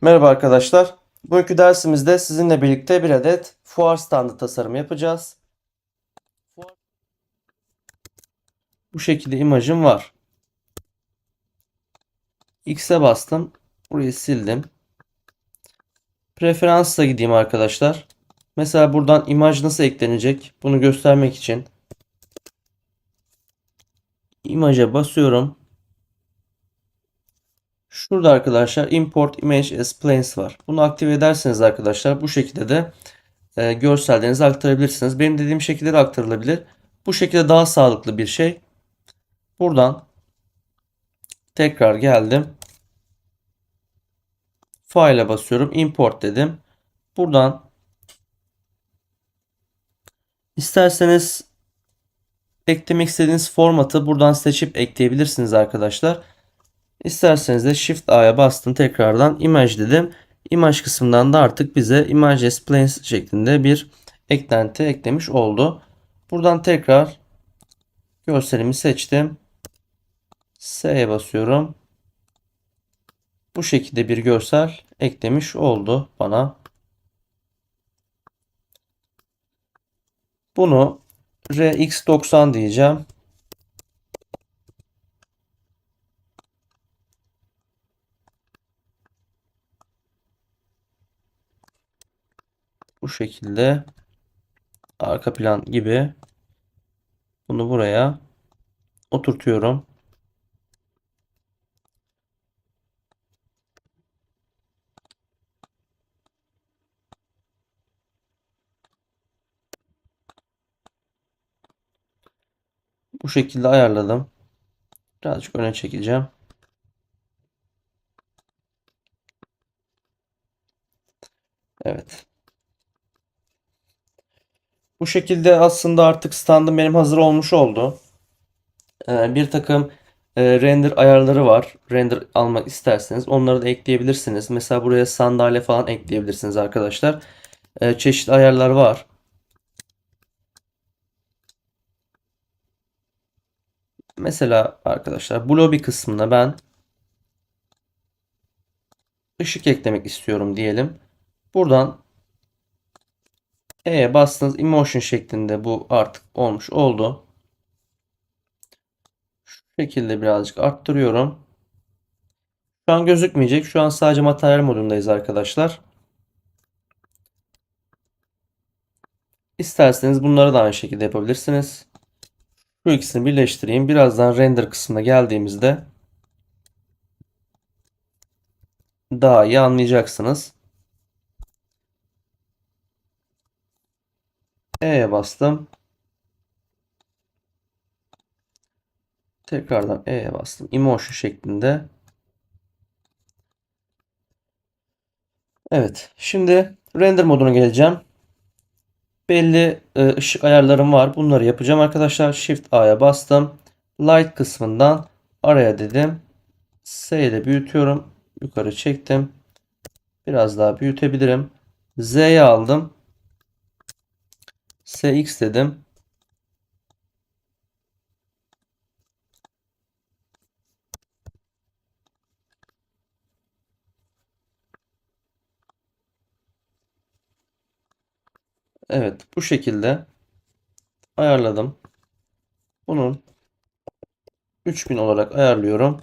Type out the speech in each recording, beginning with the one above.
Merhaba arkadaşlar. Bugünkü dersimizde sizinle birlikte bir adet fuar standı tasarımı yapacağız. Bu şekilde imajım var. X'e bastım. Burayı sildim. Preferansa gideyim arkadaşlar. Mesela buradan imaj nasıl eklenecek? Bunu göstermek için imaja basıyorum. Şurada arkadaşlar import image as planes var. Bunu aktive ederseniz arkadaşlar bu şekilde de e, görsellerinizi aktarabilirsiniz. Benim dediğim şekilde de aktarılabilir. Bu şekilde daha sağlıklı bir şey. Buradan tekrar geldim. File'a basıyorum. Import dedim. Buradan isterseniz eklemek istediğiniz formatı buradan seçip ekleyebilirsiniz arkadaşlar. İsterseniz de Shift A'ya bastım tekrardan image dedim. Image kısmından da artık bize images planes şeklinde bir eklenti eklemiş oldu. Buradan tekrar görselimi seçtim. S'ye basıyorum. Bu şekilde bir görsel eklemiş oldu bana. Bunu RX90 diyeceğim. Bu şekilde arka plan gibi bunu buraya oturtuyorum. Bu şekilde ayarladım. Birazcık öne çekeceğim. Evet. Bu şekilde aslında artık standım benim hazır olmuş oldu. Ee, bir takım e, render ayarları var. Render almak isterseniz onları da ekleyebilirsiniz. Mesela buraya sandalye falan ekleyebilirsiniz arkadaşlar. Ee, çeşitli ayarlar var. Mesela arkadaşlar bu lobby kısmına ben ışık eklemek istiyorum diyelim. Buradan E'ye bastınız emotion şeklinde bu artık olmuş oldu. Şu şekilde birazcık arttırıyorum. Şu an gözükmeyecek. Şu an sadece materyal modundayız arkadaşlar. İsterseniz bunları da aynı şekilde yapabilirsiniz. Şu ikisini birleştireyim. Birazdan render kısmına geldiğimizde daha iyi anlayacaksınız. E'ye bastım. Tekrardan E'ye bastım. Emotion şeklinde. Evet. Şimdi render moduna geleceğim. Belli e, ışık ayarlarım var. Bunları yapacağım arkadaşlar. Shift A'ya bastım. Light kısmından araya dedim. S ile büyütüyorum. Yukarı çektim. Biraz daha büyütebilirim. Z'ye aldım. SX dedim. Evet bu şekilde ayarladım. Bunun 3000 olarak ayarlıyorum.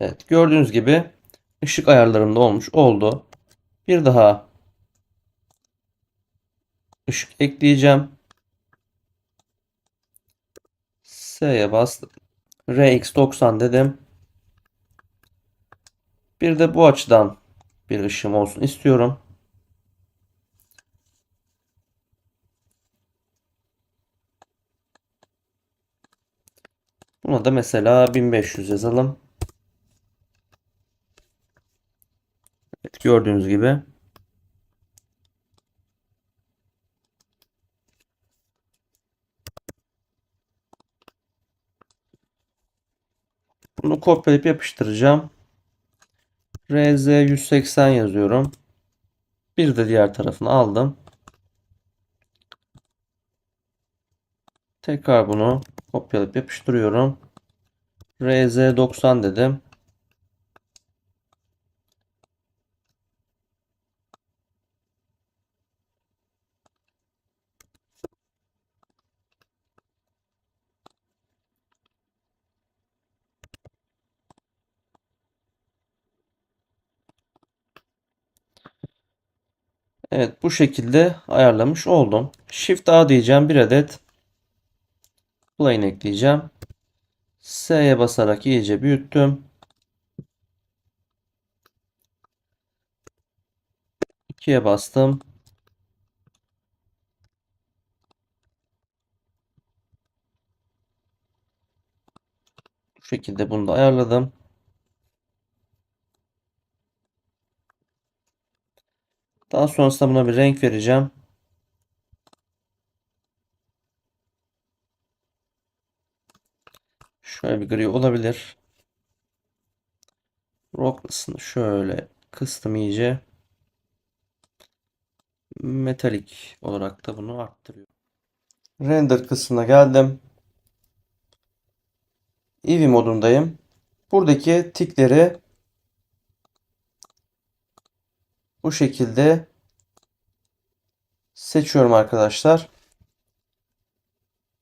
Evet gördüğünüz gibi ışık ayarlarım da olmuş oldu. Bir daha ışık ekleyeceğim. S'ye bastım. RX90 dedim. Bir de bu açıdan bir ışığım olsun istiyorum. Buna da mesela 1500 yazalım. Evet, gördüğünüz gibi. Bunu kopyalayıp yapıştıracağım. RZ 180 yazıyorum. Bir de diğer tarafını aldım. Tekrar bunu kopyalayıp yapıştırıyorum. RZ90 dedim. Evet bu şekilde ayarlamış oldum. Shift A diyeceğim. Bir adet plane ekleyeceğim. S'ye basarak iyice büyüttüm. 2'ye bastım. Bu şekilde bunu da ayarladım. Daha sonrasında buna bir renk vereceğim. Şöyle bir gri olabilir. Rockless'ını şöyle kıstım iyice. Metalik olarak da bunu arttırıyorum. Render kısmına geldim. Eevee modundayım. Buradaki tikleri bu şekilde seçiyorum arkadaşlar.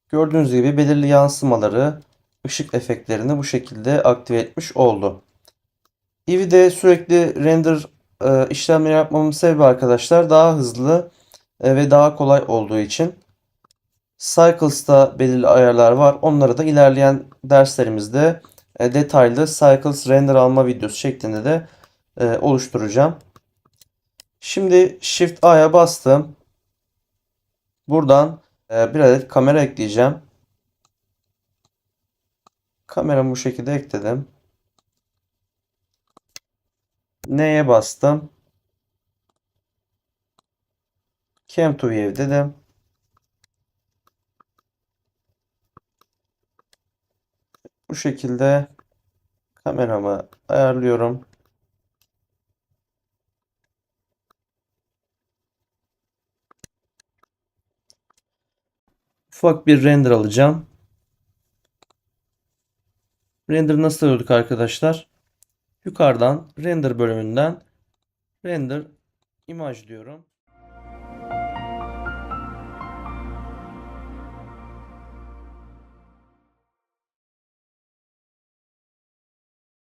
Gördüğünüz gibi belirli yansımaları, ışık efektlerini bu şekilde aktive etmiş oldu. Eevee'de sürekli render e, işlemleri yapmamın sebebi arkadaşlar daha hızlı e, ve daha kolay olduğu için. Cycles'ta belirli ayarlar var. Onları da ilerleyen derslerimizde e, detaylı Cycles render alma videosu şeklinde de oluşturacağım. Şimdi Shift A'ya bastım. Buradan e, bir adet kamera ekleyeceğim. Kameramı bu şekilde ekledim. N'ye bastım. Cam to View dedim. Bu şekilde kameramı ayarlıyorum. Ufak bir render alacağım. Render nasıl alıyorduk arkadaşlar? Yukarıdan render bölümünden render imaj diyorum.